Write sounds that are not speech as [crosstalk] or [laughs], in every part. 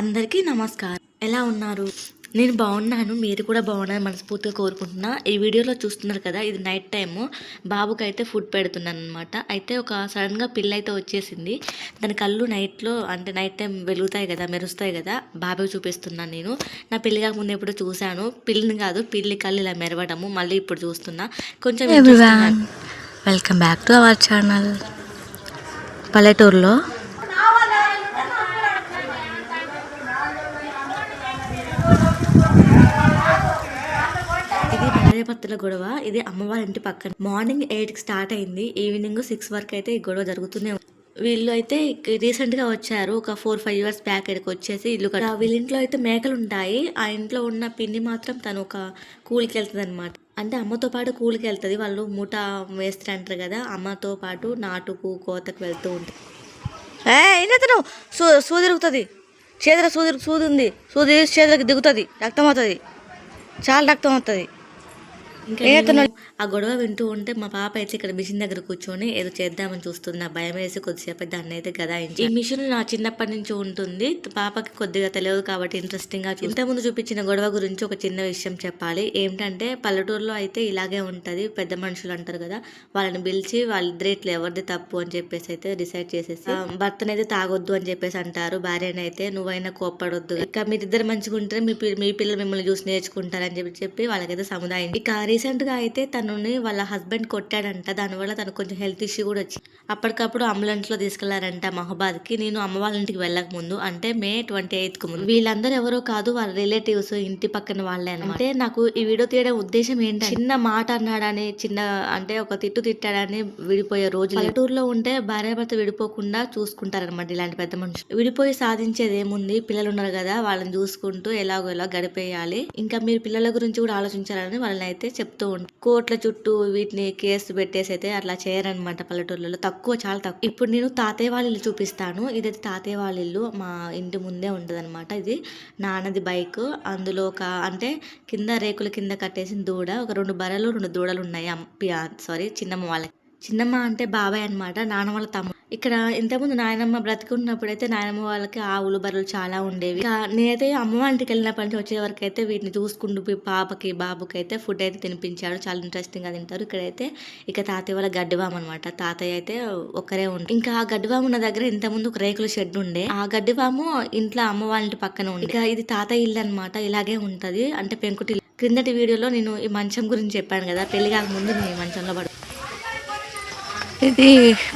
అందరికీ నమస్కారం. ఎలా ఉన్నారు? నేను బాగున్నాను. మీరు కూడా బాగున్నారు మనస్ఫూర్తిగా కోరుకుంటున్నా. ఈ వీడియోలో చూస్తున్నారు కదా ఇది నైట్ టైము బాబుకి అయితే ఫుడ్ పెడుతున్నాను అనమాట అయితే ఒక సడన్గా పిల్ల అయితే వచ్చేసింది. దాని కళ్ళు నైట్లో అంటే నైట్ టైం వెలుగుతాయి కదా మెరుస్తాయి కదా బాబాయ్ చూపిస్తున్నాను నేను. నా పెళ్ళి కాకముందు ఎప్పుడో చూశాను. పిల్లిని కాదు పిల్లి కళ్ళు ఇలా మెరవడము మళ్ళీ ఇప్పుడు చూస్తున్నా. కొంచెం welcome back to our channel పల్లెటూరులో ఇది భార్యాభర్తల గొడవ. ఇది అమ్మవారి ఇంటి పక్కన. మార్నింగ్ ఎయిట్కి స్టార్ట్ అయింది. ఈవినింగ్ సిక్స్ వరకు అయితే ఈ గొడవ జరుగుతూనే వీళ్ళు అయితే రీసెంట్గా వచ్చారు. ఒక ఫోర్ ఫైవ్ ఇయర్స్ బ్యాక్ ఇక్కడికి వచ్చేసి ఇల్లు వీళ్ళ ఇంట్లో అయితే మేకలు ఉంటాయి. ఆ ఇంట్లో ఉన్న పిన్ని మాత్రం తను ఒక కూలికి వెళ్తుంది అనమాట అంటే అమ్మతో పాటు కూలికి వెళ్తుంది. వాళ్ళు మూట వేస్తారు అంటారు కదా అమ్మతో పాటు నాటుకు కోతకు వెళ్తూ ఉంటుంది అయినతను సూ సూది తిరుగుతుంది. చేతుల సూది సూది ఉంది. సూది చేతులకి దిగుతుంది. రక్తం అవుతుంది. చాలా రక్తం అవుతుంది. ఆ గొడవ వింటూ ఉంటే మా పాప అయితే ఇక్కడ మిషన్ దగ్గర కూర్చొని ఏదో చేద్దామని చూస్తుంది. నా భయం వేసి కొద్దిసేపు దాన్ని అయితే గదాయించి ఈ మిషన్ నా చిన్నప్పటి నుంచి ఉంటుంది. పాపకి కొద్దిగా తెలియదు కాబట్టి ఇంట్రెస్టింగ్గా ఇంతకుముందు చూపించిన గొడవ గురించి ఒక చిన్న విషయం చెప్పాలి. ఏంటంటే పల్లెటూరులో అయితే ఇలాగే ఉంటుంది. పెద్ద మనుషులు అంటారు కదా వాళ్ళని పిలిచి వాళ్ళిద్దరు ఇట్లా ఎవరిది తప్పు అని చెప్పేసి అయితే డిసైడ్ చేసేసి భర్తనైతే తాగొద్దు అని చెప్పేసి అంటారు. భార్యనైతే నువ్వైనా కోప్పడొద్దు. ఇక మీరిద్దరు మంచిగా ఉంటే మీ పిల్ల- మీ పిల్లలు మిమ్మల్ని చూసి నేర్చుకుంటారని చెప్పి చెప్పి వాళ్ళకైతే సముదాయం ఇక రీసెంట్గా అయితే తనని వాళ్ళ హస్బెండ్ కొట్టాడంట. దానివల్ల తనకు కొంచెం హెల్త్ ఇష్యూ కూడా వచ్చింది అప్పటికప్పుడు అంబులెన్స్లో తీసుకెళ్ళారంట మహబాద్కి నేను అమ్మ వాళ్ళ ఇంటికి వెళ్ళక ముందు అంటే మే ట్వంటీ ఎయిత్కు ముందు. వీళ్ళందరూ ఎవరో కాదు వాళ్ళ రిలేటివ్స్ ఇంటి పక్కన వాళ్ళే అనమాట అంటే నాకు ఈ వీడియో తీయడం ఉద్దేశం ఏంటంటే చిన్న మాట అన్నాడని చిన్న అంటే ఒక తిట్టు తిట్టాడని విడిపోయే రోజు పల్లెటూరులో ఉంటే భార్యాభర్త విడిపోకుండా చూసుకుంటారనమాట ఇలాంటి పెద్ద మనుషులు. విడిపోయి సాధించేది ఏముంది? పిల్లలు ఉన్నారు కదా వాళ్ళని చూసుకుంటూ ఎలాగో ఎలా గడిపేయాలి? ఇంకా మీరు పిల్లల గురించి కూడా ఆలోచించాలని వాళ్ళని అయితే చెప్తూ ఉంటారు కోట్ల చుట్టూ వీటిని కేసు పెట్టేసి అయితే అట్లా చేయరనమాట పల్లెటూర్లలో. తక్కువ చాలా తక్కువ. ఇప్పుడు నేను తాతయ్య వాళ్ళ ఇల్లు చూపిస్తాను. ఇదైతే తాతయ్య వాళ్ళ ఇల్లు. మా ఇంటి ముందే ఉంటుంది ఇది. నాన్నది బైక్. అందులో ఒక అంటే కింద రేకుల కింద కట్టేసిన దూడ ఒక రెండు బర్రెలు రెండు దూడలు ఉన్నాయి. సారీ చిన్నమ్మ వాళ్ళకి. చిన్నమ్మ అంటే బాబాయ్ అన్నమాట. నాన్న వాళ్ళ తమ్ముడు. ఇక్కడ ఇంతకుముందు నాయనమ్మ బ్రతికున్నప్పుడు అయితే నాయనమ్మ వాళ్ళకి ఆవులు బర్రెలు చాలా ఉండేవి. నేనైతే అమ్మ వాళ్ళ ఇంటికి వెళ్ళినప్పటి నుంచి వచ్చే వరకు అయితే వీటిని చూసుకుంటూ పాపకి బాబుకి అయితే ఫుడ్ అయితే తినిపించాడు. చాలా ఇంట్రెస్టింగ్గా తింటారు. ఇక్కడైతే ఇక తాతయ్య వాళ్ళ గడ్డివాము అనమాట తాతయ్య అయితే ఒక్కరే ఉంటారు ఇంకా ఆ గడ్డివాము ఉన్న దగ్గర ఇంతకుముందు ఒక రేకుల షెడ్ ఉండే. ఆ గడ్డివాము ఇంట్లో అమ్మ వాళ్ళ ఇంటి పక్కన ఉండే. ఇక ఇది తాతయ్య ఇల్లు అనమాట ఇలాగే ఉంటది. అంటే పెంకుటి క్రిందటి వీడియోలో నేను ఈ మంచం గురించి చెప్పాను కదా. పెళ్ళి కాకముందు నేను ఈ మంచంలో పడు ఇది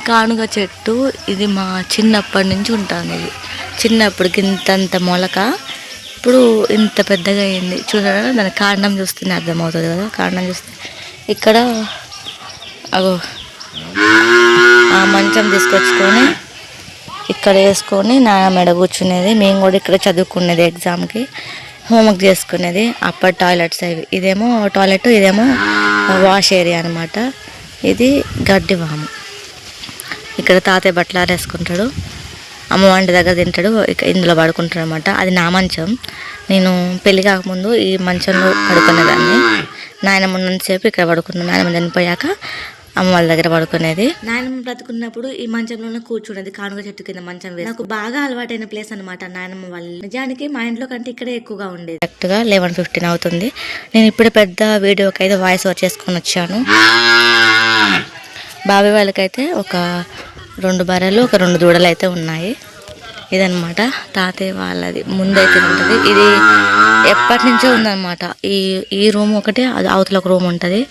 కానుగ చెట్టు. ఇది మా చిన్నప్పటి నుంచి ఉంటాను ఇది. చిన్నప్పుడు ఇంతంత మొలక. ఇప్పుడు ఇంత పెద్దగా అయింది. చూసారా? దాని కాండం చూస్తేనే అర్థమవుతుంది కదా. కాండం చూస్తే ఇక్కడ అగో ఆ మంచం తీసుకొచ్చుకొని ఇక్కడ వేసుకొని నాన్న మెడ కూర్చునేది. మేము కూడా ఇక్కడ చదువుకునేది ఎగ్జామ్కి. హోంవర్క్ చేసుకునేది. అప్పటి టాయిలెట్స్ అవి. ఇదేమో టాయిలెట్ ఇదేమో వాష్ ఏరియా అనమాట ఇది గడ్డి వాము. ఇక్కడ తాతయ్య బట్టలు ఆరేసుకుంటాడు. అమ్మ వంటి దగ్గర తింటాడు. ఇక ఇందులో పడుకుంటాడు అనమాట అది నా మంచం. నేను పెళ్ళి కాకముందు ఈ మంచంలో పడుకునేదాన్ని. నాయనమ్మ ఉన్నంతసేపు ఇక్కడ పడుకున్నాను నాయనమ్మ చనిపోయాక అమ్మ వాళ్ళ దగ్గర పడుకునేది. నాయనమ్మ బ్రతుకున్నప్పుడు ఈ మంచంలోనే కూర్చున్నది కానుగ చెట్టు కింద మంచం వేసి. నాకు బాగా అలవాటైన ప్లేస్ అనమాట నాయనమ్మ వాళ్ళ. నిజానికి మా ఇంట్లో కంటే ఇక్కడే ఎక్కువగా ఉండేది. కరెక్ట్గా లెవెన్ ఫిఫ్టీన్ అవుతుంది. నేను ఇప్పుడే పెద్ద వీడియోకి అయితే వాయిస్ ఓవర్ చేసుకొని వచ్చాను. బాబాయ్ వాళ్ళకైతే ఒక రెండు బర్రెలు ఒక రెండు దూడలు అయితే ఉన్నాయి. ఇదనమాట తాతయ్య వాళ్ళది. ముందైతే ఉంటుంది. ఇది ఎప్పటి నుంచో ఉందన్నమాట. ఈ ఈ రూమ్ ఒకటి అది అవతల ఒక రూమ్ ఉంటుంది.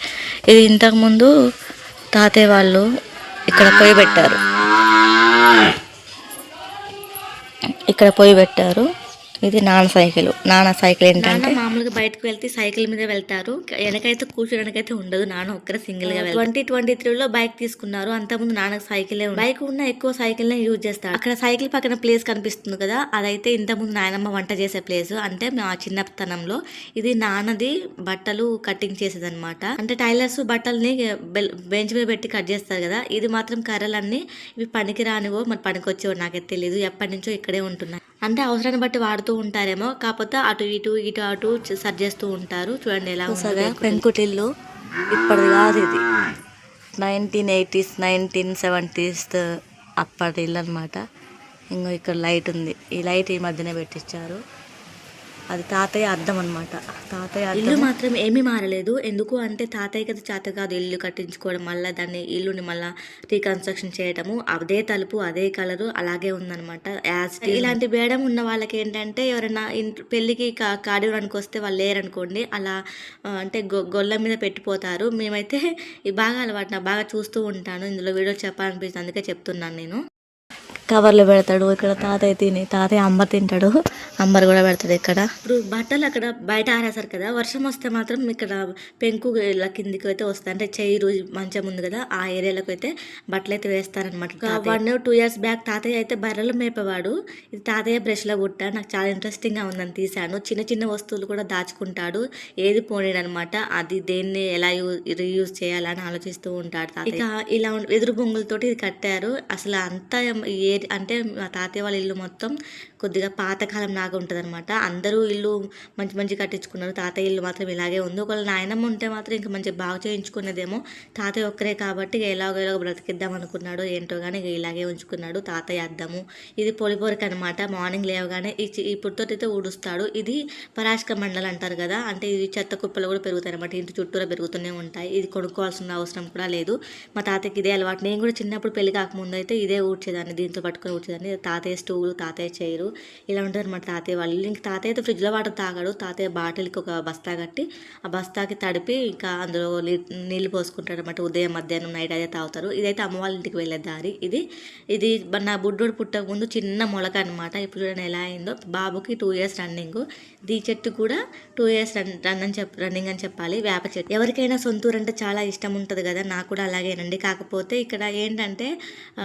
ఇది ఇంతకుముందు తాతయ్య వాళ్ళు ఇక్కడ పొయ్యి పెట్టారు. ఇక్కడ పొయ్యి పెట్టారు. ఇది నాన్న సైకిల్. నాన్న సైకిల్ ఏంటంటే నాన్న మామూలుగా బయటకు వెళ్తే సైకిల్ మీద వెళ్తారు. వెనకైతే కూర్చోడానికైతే ఉండదు. నాన్న ఒక్కరే సింగిల్గా ట్వంటీ ట్వంటీ త్రీలో బైక్ తీసుకున్నారు. అంతకుముందు నాన్నకు సైకిలే. బైక్ ఉన్న ఎక్కువ సైకిల్ నే యూజ్ చేస్తారు. అక్కడ సైకిల్ పక్కన ప్లేస్ కనిపిస్తుంది కదా అదైతే ఇంతకుముందు నాయనమ్మ వంట చేసే ప్లేస్. అంటే మా చిన్నతనంలో ఇది నాన్నది బట్టలు కటింగ్ చేసేది అనమాట అంటే టైలర్స్ బట్టల్ని బెంచ్ మీద పెట్టి కట్ చేస్తారు కదా ఇది మాత్రం కర్రలన్నీ ఇవి పనికి రానివో మరి పనికి వచ్చేవో నాకైతే తెలియదు ఎప్పటి నుంచో ఇక్కడే ఉంటున్నాయి అంటే అవసరాన్ని బట్టి వాడుతూ ఉంటారేమో కాకపోతే అటు ఇటు ఇటు అటు సర్చ్ చేస్తూ ఉంటారు. చూడండి ఎలా పెంకుటిల్లు. పెంకుటిల్లు ఇప్పటిది కాదు ఇది. నైన్టీన్ ఎయిటీస్ నైన్టీన్ సెవెంటీస్ అప్పటి ఇల్లు అనమాట ఇంకో ఇక్కడ లైట్ ఉంది. ఈ లైట్ ఈ మధ్యనే పెట్టించారు. అది తాతయ్య అద్దం అనమాట తాతయ్య ఇల్లు మాత్రం ఏమీ మారలేదు. ఎందుకు అంటే తాతయ్య కదా చేత కాదు ఇల్లు కట్టించుకోవడం మళ్ళీ దాన్ని ఇల్లుని మళ్ళీ రీకన్స్ట్రక్షన్ చేయడము అదే తలుపు అదే కలరు అలాగే ఉందన్నమాట. యాజ్ ఇలాంటి బేడం ఉన్న వాళ్ళకి ఏంటంటే ఎవరైనా పెళ్ళికి కా కాడివడానికి వస్తే వాళ్ళు లేరనుకోండి అలా అంటే గొ గొల్ల మీద పెట్టిపోతారు. మేమైతే [laughs] బాగా అలవాటు బాగా చూస్తూ ఉంటాను. ఇందులో వీడియో చెప్పాలనిపిస్తుంది అందుకే చెప్తున్నాను నేను. కవర్లో పెడతాడు. ఇక్కడ తాతయ్య తిని తాతయ్య అంబర్ తింటాడు. అంబర్ కూడా పెడతాడు ఇక్కడ. ఇప్పుడు బట్టలు అక్కడ బయట ఆరేసారు కదా వర్షం వస్తే మాత్రం ఇక్కడ పెంకు ఇలా కిందికి అయితే వస్తాయి. అంటే చైరు మంచం ఉంది కదా ఆ ఏరియాలోకి అయితే బట్టలు అయితే వేస్తారనమాట వన్ టూ ఇయర్స్ బ్యాక్ తాతయ్య అయితే బర్రెలు మేపేవాడు. ఇది తాతయ్య బ్రష్లో పుట్ట నాకు చాలా ఇంట్రెస్టింగ్గా ఉందని తీశాను. చిన్న చిన్న వస్తువులు కూడా దాచుకుంటాడు. ఏది పోనీడు అనమాట అది దేన్ని ఎలా యూజ్ రీయూజ్ చేయాలని ఆలోచిస్తూ ఉంటాడు తాతయ్య. ఇక ఇలా వెదురు బొంగులతోటి ఇది కట్టారు. అసలు అంతా ఏ అంటే మా తాతయ్య వాళ్ళ ఇల్లు మొత్తం కొద్దిగా పాతకాలం లాగా ఉంటుంది అనమాట అందరూ ఇల్లు మంచి మంచి కట్టించుకున్నారు. తాతయ్య ఇల్లు మాత్రం ఇలాగే ఉంది. ఒకవేళ నాయనమ్మ ఉంటే మాత్రం ఇంకా మంచిగా బాగా చేయించుకునేదేమో. తాతయ్య ఒక్కరే కాబట్టి ఇక ఎలాగో ఎలాగో బ్రతికిద్దాం అనుకున్నాడు ఏంటో కానీ ఇక ఇలాగే ఉంచుకున్నాడు. తాతయ్య అద్దము. ఇది పొలిపోరికి అనమాట మార్నింగ్ లేవగానే ఈ చి- ఈ ఊడుస్తాడు. ఇది పరాశక మండలం అంటారు కదా. అంటే ఇది చెత్త కుప్పలు కూడా పెరుగుతాయి అనమాట ఇంటి చుట్టూరా పెరుగుతూనే ఉంటాయి. ఇది కొనుక్కోవాల్సిన అవసరం కూడా లేదు. మా తాతయ్యకి ఇదే అలవాటు. నేను కూడా చిన్నప్పుడు పెళ్ళి కాకముందు అయితే ఇదే ఊడ్చేదాన్ని. దీంతో పట్టుకొని ఊడ్చేదాన్ని. తాతయ్య స్టూలు తాతయ్య చైరు. ఇలా ఉంటుంది మా తాతయ్య వాళ్ళు. ఇంక తాతయ్య అయితే ఫ్రిడ్జ్లో వాటర్ తాగాడు. తాతయ్య బాటిల్కి ఒక బస్తా కట్టి ఆ బస్తాకి తడిపి ఇంకా అందులో నీళ్ళు నీళ్ళు పోసుకుంటాడు అనమాట ఉదయం మధ్యాహ్నం నైట్ అదే తాగుతారు. ఇదైతే అమ్మ వాళ్ళ ఇంటికి వెళ్ళే దారి ఇది. ఇది నా బుడ్డోడు పుట్టక ముందు చిన్న మొలక అనమాట ఇప్పుడు చూడండి ఎలా అయిందో. బాబుకి టూ ఇయర్స్ రన్నింగ్. దీ చెట్టు కూడా టూ ఇయర్స్ రన్ రన్ అని చెప్ రన్నింగ్ అని చెప్పాలి. వేప చెట్టు. ఎవరికైనా సొంతూరు అంటే చాలా ఇష్టం ఉంటుంది కదా. నాకు కూడా అలాగేనండి. కాకపోతే ఇక్కడ ఏంటంటే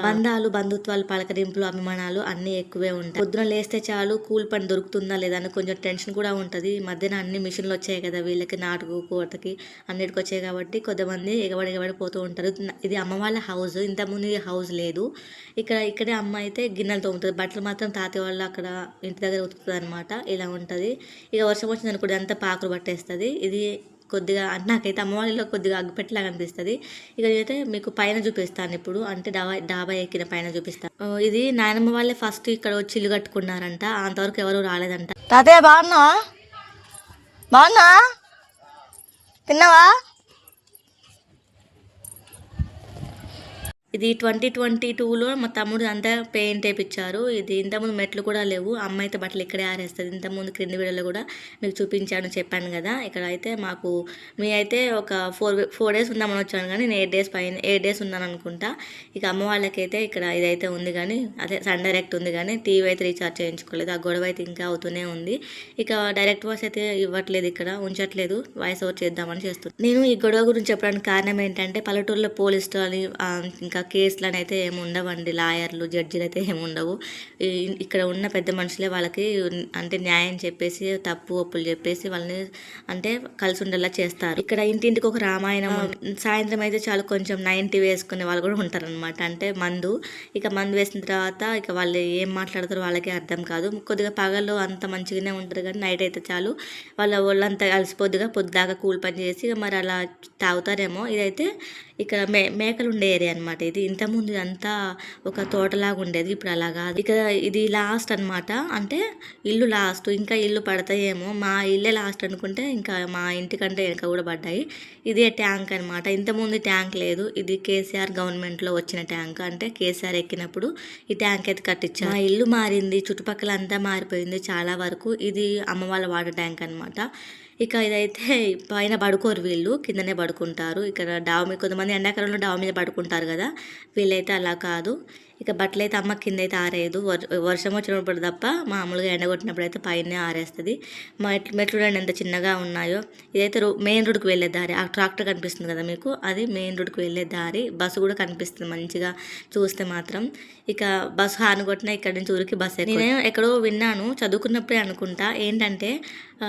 బంధాలు బంధుత్వాలు పలకరింపులు అభిమానాలు అన్నీ ఎక్కువే ఉంటాయి. పొద్దున లేస్తే చాలు కూల్ పని దొరుకుతుందా లేదా అని కొంచెం టెన్షన్ కూడా ఉంటుంది. ఈ మధ్యన అన్ని మిషన్లు వచ్చాయి కదా వీళ్ళకి నాటుకు కోతకి అన్నిటికి వచ్చాయి కాబట్టి కొంతమంది ఎగబడి ఎగబడి పోతూ ఉంటారు. ఇది అమ్మ వాళ్ళ హౌస్ ఇంతకుముందు ఈ హౌస్ లేదు. ఇక్కడ ఇక్కడే అమ్మ అయితే గిన్నెలు తోముతుంది. బట్టలు మాత్రం తాతయ్య వాళ్ళు అక్కడ ఇంటి దగ్గర ఉతుకుతుంది అనమాట ఇలా ఉంటుంది. ఇక వర్షం వచ్చింది అనుకోండి అంతా పాకులు పట్టేస్తుంది. ఇది కొద్దిగా అంటే నాకైతే అమ్మ కొద్దిగా అగ్గిపెట్టలాగా అనిపిస్తుంది. ఇక అయితే మీకు పైన చూపిస్తాను ఇప్పుడు. అంటే డాబా డాబా ఎక్కిన పైన చూపిస్తాను. ఇది నాయనమ్మ వాళ్ళే ఫస్ట్ ఇక్కడ వచ్చి ఇల్లు కట్టుకున్నారంట. అంతవరకు ఎవరు రాలేదంట. తాతయ్య బాగున్నావా? బాగున్నా తిన్నావా? ఇది ట్వంటీ ట్వంటీ టూలో మా తమ్ముడు అంతా పెయింట్ వేయించారు ఇది ఇంతకుముందు మెట్లు కూడా లేవు. అమ్మ అయితే బట్టలు ఇక్కడే ఆరేస్తుంది. ఇంతకుముందు క్రింది వీడియోలో కూడా మీకు చూపించాను చెప్పాను కదా. ఇక్కడ అయితే మాకు మీ అయితే ఒక ఫోర్ ఫోర్ డేస్ ఉందామని వచ్చాను కానీ నేను ఎయిట్ డేస్ పైన ఎయిట్ డేస్ ఉన్నాను అనుకుంటా. ఇక అమ్మ వాళ్ళకైతే ఇక్కడ ఇదైతే ఉంది కానీ అదే సన్ డైరెక్ట్ ఉంది కానీ టీవీ అయితే రీఛార్జ్ చేయించుకోలేదు. ఆ గొడవ అయితే ఇంకా అవుతూనే ఉంది. ఇక డైరెక్ట్ వాయిస్ అయితే ఇవ్వట్లేదు ఇక్కడ ఉంచట్లేదు. వాయిస్ ఓవర్ చేద్దామని చేస్తుంది నేను ఈ గొడవ గురించి చెప్పడానికి కారణం ఏంటంటే పల్లెటూరులో పోలీసులు అని ఇంకా కేసులు అయితే ఏమి ఉండవండి లాయర్లు జడ్జిలు అయితే ఏమి ఉండవు ఈ- ఇక్కడ ఉన్న పెద్ద మనుషులే వాళ్ళకి అంటే న్యాయం చెప్పేసి తప్పు ఒప్పులు చెప్పేసి వాళ్ళని అంటే కలిసి ఉండేలా చేస్తారు. ఇక్కడ ఇంటింటికి ఒక రామాయణం. సాయంత్రం అయితే చాలు కొంచెం నైంటీ వేసుకునే వాళ్ళు కూడా ఉంటారనమాట అంటే మందు. ఇక మందు వేసిన తర్వాత ఇక వాళ్ళు ఏం మాట్లాడతారో వాళ్ళకి అర్థం కాదు. కొద్దిగా పగలు అంత మంచిగానే ఉంటారు కానీ నైట్ అయితే చాలు వాళ్ళ ఒళ్ళంతా అలసిపోద్దుగా పొద్దుదాకా కూల్ పని చేసి ఇక మరి అలా తాగుతారేమో. ఇదైతే ఇక్కడ మే మేకలు ఉండే ఏరియా అనమాట ఇది ఇంతకుముందు అంతా ఒక తోటలాగా ఉండేది ఇప్పుడు అలా కాదు. ఇక ఇది లాస్ట్ అన్నమాట. అంటే ఇల్లు లాస్ట్. ఇంకా ఇల్లు పడతాయేమో. మా ఇల్లే లాస్ట్ అనుకుంటే ఇంకా మా ఇంటికంటే వెనక కూడా పడ్డాయి. ఇదే ట్యాంక్ అనమాట ఇంతకుముందు ట్యాంక్ లేదు. ఇది కేసీఆర్ గవర్నమెంట్లో వచ్చిన ట్యాంక్. అంటే కేసీఆర్ ఎక్కినప్పుడు ఈ ట్యాంక్ అయితే కట్టించారు. మా ఇల్లు మారింది. చుట్టుపక్కల అంతా మారిపోయింది చాలా వరకు. ఇది అమ్మ వాళ్ళ వాటర్ ట్యాంక్ అనమాట ఇక ఇదైతే పైన పడుకోరు వీళ్ళు కిందనే పడుకుంటారు. ఇక్కడ డావ మీద కొంతమంది ఎండాకాలంలో డావ మీద పడుకుంటారు కదా వీళ్ళైతే అలా కాదు. ఇక బట్టలు అయితే అమ్మ కింద అయితే ఆరేయదు. వర్- వర్షం వచ్చినప్పుడు తప్ప మామూలుగా ఎండగొట్టినప్పుడు అయితే పైనే ఆరేస్తుంది. మెట్లు మెట్లు ఎంత చిన్నగా ఉన్నాయో. ఇదైతే మెయిన్ రోడ్కి వెళ్ళే దారి. ఆ ట్రాక్టర్ కనిపిస్తుంది కదా మీకు? అది మెయిన్ రోడ్కి వెళ్ళే దారి. బస్సు కూడా కనిపిస్తుంది మంచిగా చూస్తే మాత్రం. ఇక బస్సు హార్న్ కొట్టినా ఇక్కడ నుంచి ఊరికి బస్సు నేను ఎక్కడో విన్నాను. చదువుకున్నప్పుడే అనుకుంటా. ఏంటంటే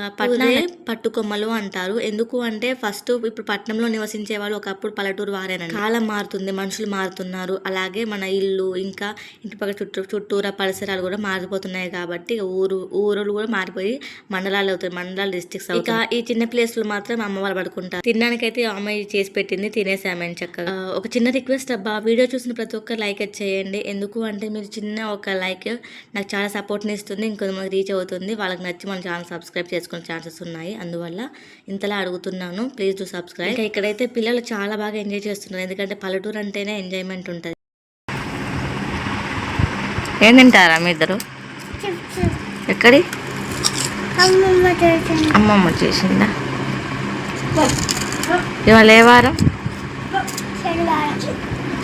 పట్నాలే పట్టుకొమ్మలు అంటారు. ఎందుకు అంటే ఫస్ట్ ఇప్పుడు పట్టణంలో నివసించే వాళ్ళు ఒకప్పుడు పల్లెటూరు వారేనండి. కాలం మారుతుంది. మనుషులు మారుతున్నారు. అలాగే మన ఇల్లు ఇంకా ఇంటిపక్కల చుట్టూ చుట్టూరా పరిసరాలు కూడా మారిపోతున్నాయి కాబట్టి ఊరు ఊరులు కూడా మారిపోయి మండలాలు అవుతాయి మండలాలు డిస్ట్రిక్ట్స్ ఇక ఈ చిన్న ప్లేస్లో మాత్రం అమ్మ వాళ్ళు పడుకుంటారు. తినడానికైతే అమ్మాయి చేసి పెట్టింది తినేసామని చక్కగా. ఒక చిన్న రిక్వెస్ట్ అబ్బా వీడియో చూసిన ప్రతి ఒక్కరు లైక్ చేయండి. ఎందుకు అంటే మీరు చిన్న ఒక లైక్ నాకు చాలా సపోర్ట్ని ఇస్తుంది ఇంకొంతమంది రీచ్ అవుతుంది. వాళ్ళకి నచ్చి మన ఛానల్ సబ్స్క్రైబ్ చేసుకునే ఛాన్సెస్ ఉన్నాయి. అందువల్ల ఇంతలా అడుగుతున్నాను. ప్లీజ్ టు సబ్స్క్రైబ్ ఇంకా ఇక్కడైతే పిల్లలు చాలా బాగా ఎంజాయ్ చేస్తున్నారు. ఎందుకంటే పల్లెటూరు అంటేనే ఎంజాయ్మెంట్ ఉంటుంది. ఏం తింటారా మీ ఇద్దరు? ఎక్కడి? అమ్మమ్మ చేసిందా? ఇవాళ ఏ వారం?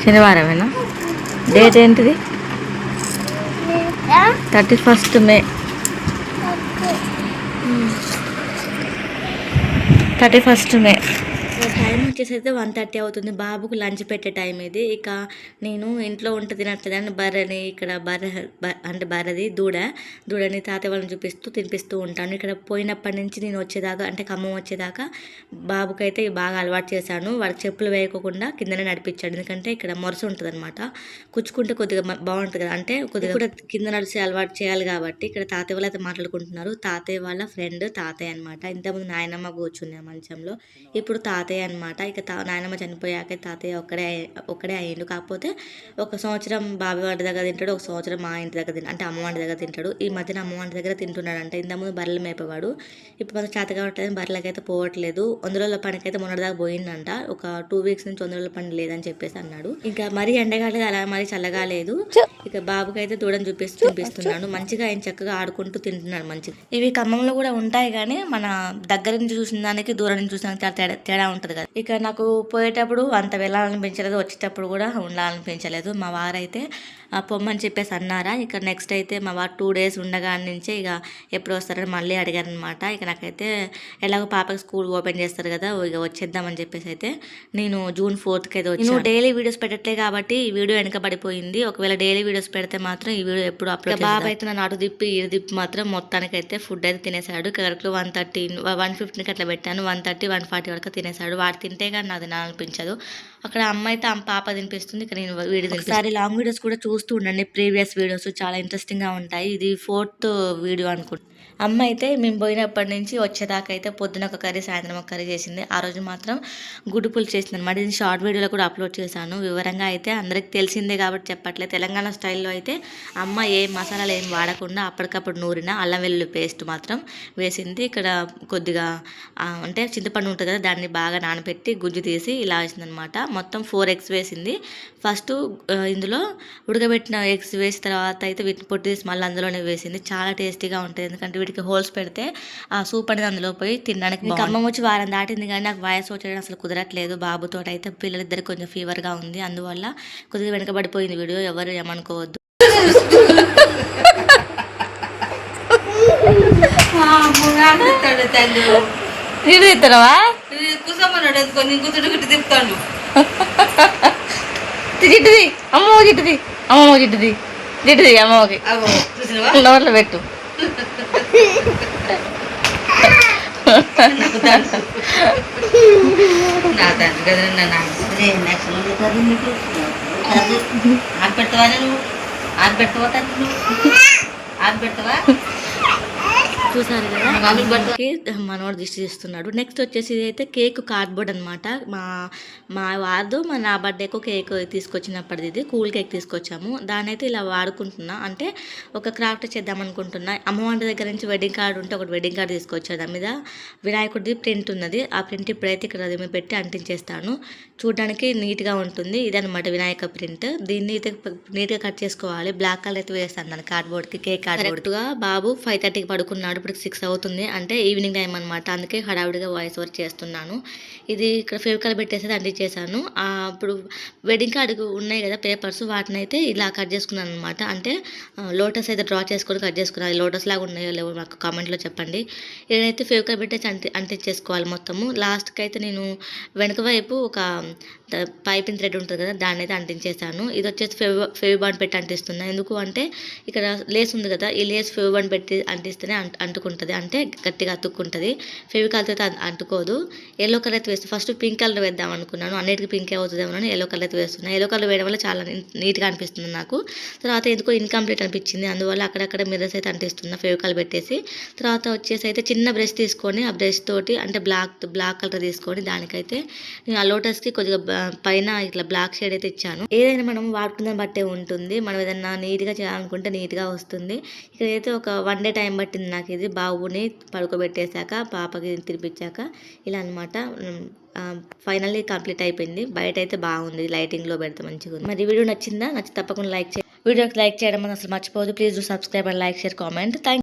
శనివారమేనా? డేట్ ఏంటిది? Thirty first May. Thirty first May. Time వచ్చేసి అయితే వన్ థర్టీ అవుతుంది. బాబుకు లంచ్ పెట్టే టైం ఇది. ఇక నేను ఇంట్లో ఉంటే తినట్లేదని బర్రెని ఇక్కడ బర్రె బ- అంటే బర్రెది దూడ. దూడని తాతయ్య వాళ్ళని చూపిస్తూ తినిపిస్తూ ఉంటాను. ఇక్కడ పోయినప్పటి నుంచి నేను వచ్చేదాకా అంటే ఖమ్మం వచ్చేదాకా బాబుకైతే బాగా అలవాటు చేశాను. వాడు చెప్పులు వేయకోకుండా కిందనే నడిపించాడు. ఎందుకంటే ఇక్కడ మొరస ఉంటుంది అనమాట కుచ్చుకుంటే కొద్దిగా బాగుంటుంది కదా. అంటే కొద్దిగా కూడా కింద నడిచి అలవాటు చేయాలి కాబట్టి ఇక్కడ తాతయ్య వాళ్ళు అయితే మాట్లాడుకుంటున్నారు. తాతయ్య వాళ్ళ ఫ్రెండ్ తాతయ్య అనమాట ఇంతకుముందు నాయనమ్మ కూర్చుంది మంచంలో. ఇప్పుడు తాతయ్య అనమాట ఇక తా నాయనమ్మ చనిపోయాక తాతయ్య ఒక్కడే ఒక్కడే అయ్యిండు. కాకపోతే ఒక సంవత్సరం బాబు వాడి దగ్గర తింటాడు ఒక సంవత్సరం మా ఇంటి దగ్గర తింటాడు అంటే అమ్మ వాడి దగ్గర తింటాడు. ఈ మధ్యన అమ్మ వాడి దగ్గర తింటున్నాడు అంటే ఇంతకుముందు బర్రెలు మేపేవాడు. ఇప్పుడు కొంచెం చేత కావట్లేదు బర్రెలకైతే పోవట్లేదు. వందల పనికైతే మొన్నటిదాకా పోయిందంట. ఒక టూ వీక్స్ నుంచి వందల పని లేదని చెప్పేసి అన్నాడు. ఇంకా మరీ ఎండగాలి అలా మరీ చల్లగా లేదు. ఇక బాబుకి అయితే దూడని చూపిస్తూ చూపిస్తున్నాడు మంచిగా ఆయన చక్కగా ఆడుకుంటూ తింటున్నాడు మంచిగా. ఇవి ఖమ్మంలో కూడా ఉంటాయి కానీ మన దగ్గర నుంచి చూసిన దానికి దూరం నుంచి చూసిన చాలా తేడా తేడా ఉంటుంది. కదా. ఇక నాకు పోయేటప్పుడు అంత వెళ్ళాలనిపించలేదు వచ్చేటప్పుడు కూడా ఉండాలనిపించలేదు. మా వారైతే పొమ్మని చెప్పేసి అన్నారా. ఇక నెక్స్ట్ అయితే మా వారు టూ డేస్ ఉండగా నుంచే ఇక ఎప్పుడు వస్తారని మళ్ళీ అడిగారు అనమాట ఇక నాకైతే ఎలాగో పాపకి స్కూల్ ఓపెన్ చేస్తారు కదా ఇక వచ్చేద్దామని చెప్పేసి అయితే నేను జూన్ ఫోర్త్కి అయితే వచ్చాను. డైలీ వీడియోస్ పెట్టట్లే కాబట్టి ఈ వీడియో వెనకబడిపోయింది ఒకవేళ డైలీ వీడియోస్ పెడితే మాత్రం ఈ వీడియో ఎప్పుడు అప్లోడ్ బాబు అయితే నన్ను అటు తిప్పి ఇటు తిప్పి మాత్రం మొత్తానికి అయితే ఫుడ్ అయితే తినేసాడు కరెక్ట్ వన్ థర్టీ వన్ ఫిఫ్టీన్కి అట్లా పెట్టాను. వన్ థర్టీ వన్ ఫార్టీ వరకు తినేసాడు వాడు తింటే కానీ నాకు తినాలనిపించదు అక్కడ అమ్మ అయితే పాప తినిపిస్తుంది ఇక్కడ నేను వీడియో ఒకసారి లాంగ్ వీడియోస్ కూడా చూస్తూ ఉండండి. ప్రీవియస్ వీడియోస్ చాలా ఇంట్రెస్టింగ్గా ఉంటాయి. ఇది ఫోర్త్ వీడియో అనుకుంటా. అమ్మ అయితే మేము పోయినప్పటి నుంచి వచ్చేదాకా అయితే పొద్దున ఒక కర్రీ సాయంత్రం ఒక కర్రీ చేసింది. ఆ రోజు మాత్రం గుడ్డు పులుసు చేసింది అనమాట ఇది షార్ట్ వీడియోలో కూడా అప్లోడ్ చేశాను. వివరంగా అయితే అందరికి తెలిసిందే కాబట్టి చెప్పట్లేదు. తెలంగాణ స్టైల్లో అయితే అమ్మ ఏ మసాలాలు ఏం వాడకుండా అప్పటికప్పుడు నూరిన అల్లం వెల్లుల్లి పేస్ట్ మాత్రం వేసింది. ఇక్కడ కొద్దిగా అంటే చింతపండు ఉంటుంది కదా దాన్ని బాగా నానబెట్టి గుజ్జు తీసి ఇలా వేసిందనమాట మొత్తం ఫోర్ ఎగ్స్ వేసింది. ఫస్ట్ ఇందులో ఉడకబెట్టిన ఎగ్స్ వేసిన తర్వాత అయితే వీటిని పొట్టి తీసి మళ్ళీ అందులోనే వేసింది. చాలా టేస్టీగా ఉంటుంది. ఎందుకంటే వీటికి హోల్స్ పెడితే ఆ సూప్ అనేది అందులో పోయి తినడానికి అమ్మ వచ్చి వారం దాటింది కానీ నాకు వాయిస్ వచ్చేయడం అసలు కుదరట్లేదు. బాబుతో అయితే పిల్లలిద్దరికి కొంచెం ఫీవర్గా ఉంది. అందువల్ల కొద్దిగా వెనకబడిపోయింది వీడియో. ఎవరు ఏమనుకోవద్దు. కూసమ్మన్నాడు ఎందుకొని గుట్టి తిప్పుతాడు జిట్టుది అమ్మ జిట్టుది అమ్మ జిట్టుది జిట్టుది అమ్మకి అగో చూసినవా? నోట్లో పెట్టు. నా తండ్రి కదా నువ్వు? ఆరు పెట్టవా? తండ్రి నువ్వు చూసారు కదా? మనోడు దిష్టి తీస్తున్నాడు. నెక్స్ట్ వచ్చేసి ఇది అయితే కేక్ కార్డ్బోర్డ్ అనమాట మా మా వారు మా నా బర్త్డేకు కేక్ తీసుకొచ్చినప్పటిది ఇది. కూల్ కేక్ తీసుకొచ్చాము. దాన్ని అయితే ఇలా వాడుకుంటున్నా. అంటే ఒక క్రాఫ్ట్ చేద్దాం అనుకుంటున్నా. అమ్మవారి దగ్గర నుంచి వెడ్డింగ్ కార్డు ఉంటే ఒకటి వెడ్డింగ్ కార్డు తీసుకొచ్చాను దాని మీద వినాయకుడిది ప్రింట్ ఉన్నది. ఆ ప్రింట్ ఇప్పుడైతే ఇక్కడ అది మీద పెట్టి అంటించేస్తాను. చూడడానికి నీట్గా ఉంటుంది. ఇదనమాట వినాయక ప్రింట్ దీన్ని అయితే నీట్గా కట్ చేసుకోవాలి. బ్లాక్ కలర్ అయితే వేస్తాను దాని కార్డ్బోర్డ్కి కేక్ కార్డ్బోర్డ్గా బాబు ఫైవ్ థర్టీకి పడుకున్నాడు. ఇప్పటికి సిక్స్ అవుతుంది. అంటే ఈవినింగ్ టైం అనమాట అందుకే హడావిడిగా వాయిస్ ఓవర్ చేస్తున్నాను. ఇది ఇక్కడ ఫేవికల్ పెట్టేసి అంటించేసాను ఆ, అప్పుడు వెడ్డింగ్ కార్డు ఉన్నాయి కదా పేపర్స్ వాటిని అయితే ఇలా కట్ చేసుకున్నాను అనమాట అంటే లోటస్ అయితే డ్రా చేసుకొని కట్ చేసుకున్నాను. లోటస్ లాగా ఉన్నాయో లేవో నాకు కామెంట్లో చెప్పండి. ఇదైతే ఫేవికల్ పెట్టేసి అంటి అంటించేసుకోవాలి మొత్తము. లాస్ట్కి అయితే నేను వెనుక వైపు ఒక పైపింగ్ థ్రెడ్ ఉంటుంది కదా దాన్ని అయితే అంటించేసాను ఇది వచ్చేసి ఫేవ్ ఫేవ్ బాండ్ పెట్టి అంటిస్తున్నాను ఎందుకు అంటే ఇక్కడ లేస్ ఉంది కదా ఈ లేస్ ఫేవ్ బాండ్ పెట్టి అంటిస్తేనే అంట అంటుకుంటుంది. అంటే గట్టిగా అతుక్కుంటుంది. ఫెవికాల్తో అయితే అంటుకోదు. ఎల్లో కలర్ అయితే వేస్తే ఫస్ట్ పింక్ కలర్ వేద్దాం అనుకున్నాను. అన్నిటికీ పింక్ అవుతుందేమో అని ఎల్లో కలర్ అయితే వేస్తున్నాను ఎల్లో కలర్ వేయడం వల్ల చాలా నీట్గా అనిపిస్తుంది నాకు. తర్వాత ఎందుకో ఇన్కంప్లీట్ అనిపించింది. అందువల్ల అక్కడక్కడ మిర్రర్స్ అయితే అంటిస్తున్నా ఫెవికాల్ పెట్టేసి. తర్వాత వచ్చేసి అయితే చిన్న బ్రష్ తీసుకొని ఆ బ్రష్ తోటి అంటే బ్లాక్ బ్లాక్ కలర్ తీసుకొని దానికైతే నేను ఆ లోటస్కి కొద్దిగా పైన ఇట్లా బ్లాక్ షేడ్ అయితే ఇచ్చాను. ఏదైనా మనం వాడుకున్న బట్టే ఉంటుంది. మనం ఏదైనా నీట్గా చేయాలనుకుంటే నీట్గా వస్తుంది. ఇక్కడైతే ఒక వన్ డే టైం పట్టింది నాకు ఇది బాబుని పడుకోబెట్టేశాక పాపకి తినిపించాక ఇలా అనమాట ఫైనల్లీ కంప్లీట్ అయిపోయింది. బయట అయితే బాగుంది. లైటింగ్లో పెడితే మంచిగా ఉంది. మరి వీడియో నచ్చిందా? నచ్చి తప్పకుండా లైక్ చేయండి. వీడియోకి లైక్ చేయడం అసలు మర్చిపోదు please do subscribe and like share comment. Thank